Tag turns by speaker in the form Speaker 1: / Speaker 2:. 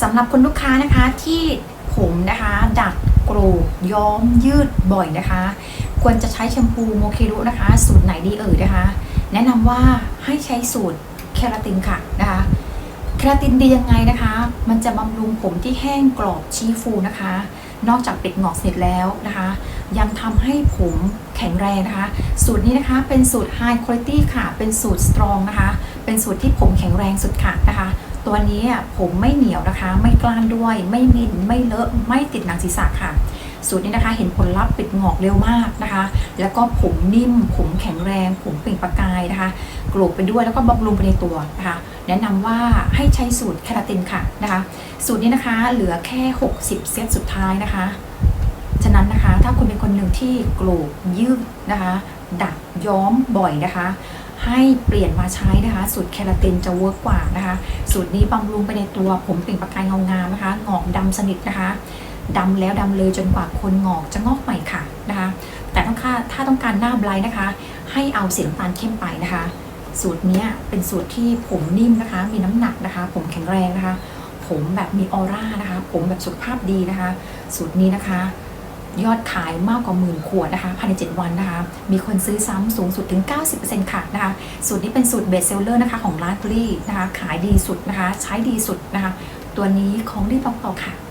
Speaker 1: สำหรับคุณลูกค้านะคะที่ผมนะคะ ดัดกรกย้อมยืดบ่อยนะคะ ควรจะใช้แชมพูโมเครุนะคะ สูตรไหนดีเอ่ยนะคะ แนะนำว่าให้ใช้สูตรเคราตินค่ะนะคะเคราตินดียังไงนะคะ มันจะบำรุงผมที่แห้งกรอบชี้ฟูนะคะ นอกจากปิดหงอกเสร็จแล้วนะคะ ยังทำให้ผมแข็งแรงนะคะ สูตรนี้นะคะเป็นสูตร High Quality ค่ะ เป็นสูตร Strong นะคะ เป็นสูตรที่ผมแข็งแรงสุดค่ะนะคะ ตัวนี้อะผมไม่เหนียวนะคะ ไม่กล้านด้วย ไม่มินไม่เลอะไม่ติดหนังศีรษะค่ะสูตรนี้นะคะเห็นผลลัพธ์ปิดหงอกเร็วมากนะคะ แล้วก็ผมนิ่ม ผมแข็งแรง ผมเปล่งประกายนะคะโกรกไปด้วยแล้วก็บำรุงไปในตัวนะคะ แนะนำว่าให้ใช้สูตรแคราตินค่ะนะคะ สูตรนี้นะคะเหลือแค่ 60 เซตสุดท้ายนะคะ ฉะนั้นนะคะถ้าคุณเป็นคนหนึ่งที่โกรกยืดนะคะ ดัดย้อมบ่อยนะคะ ให้เปลี่ยนมาใช้นะคะสูตรแคราตินจะเวิร์กกว่านะคะ สูตรนี้บำรุงไปในตัวผมเปล่งประกายเงางามนะคะงอกดำสนิทนะคะดำแล้วดำเลยจนกว่าคนงอกจะงอกใหม่ค่ะนะคะ แต่ต้องค่าถ้าต้องการหน้าไบรท์นะคะ ให้เอาสีน้ำตาลเข้มไปนะคะ สูตรนี้เป็นสูตรที่ผมนิ่มนะคะ มีน้ำหนักนะคะ ผมแข็งแรงนะคะ ผมแบบมีออร่านะคะ ผมแบบสุขภาพดีนะคะ สูตรนี้นะคะ ยอดขายมากกว่าหมื่นขวดนะคะภายใน 7 วันนะคะ มีคนซื้อซ้ำสูงสุดถึง 90%ค่ะนะคะ สูตรนี้เป็นสูตรเบสเซลเลอร์นะคะของลาตรีนะคะ ขายดีสุดนะคะ ใช้ดีสุดนะคะ ตัวนี้ของดีต้องต่อค่ะ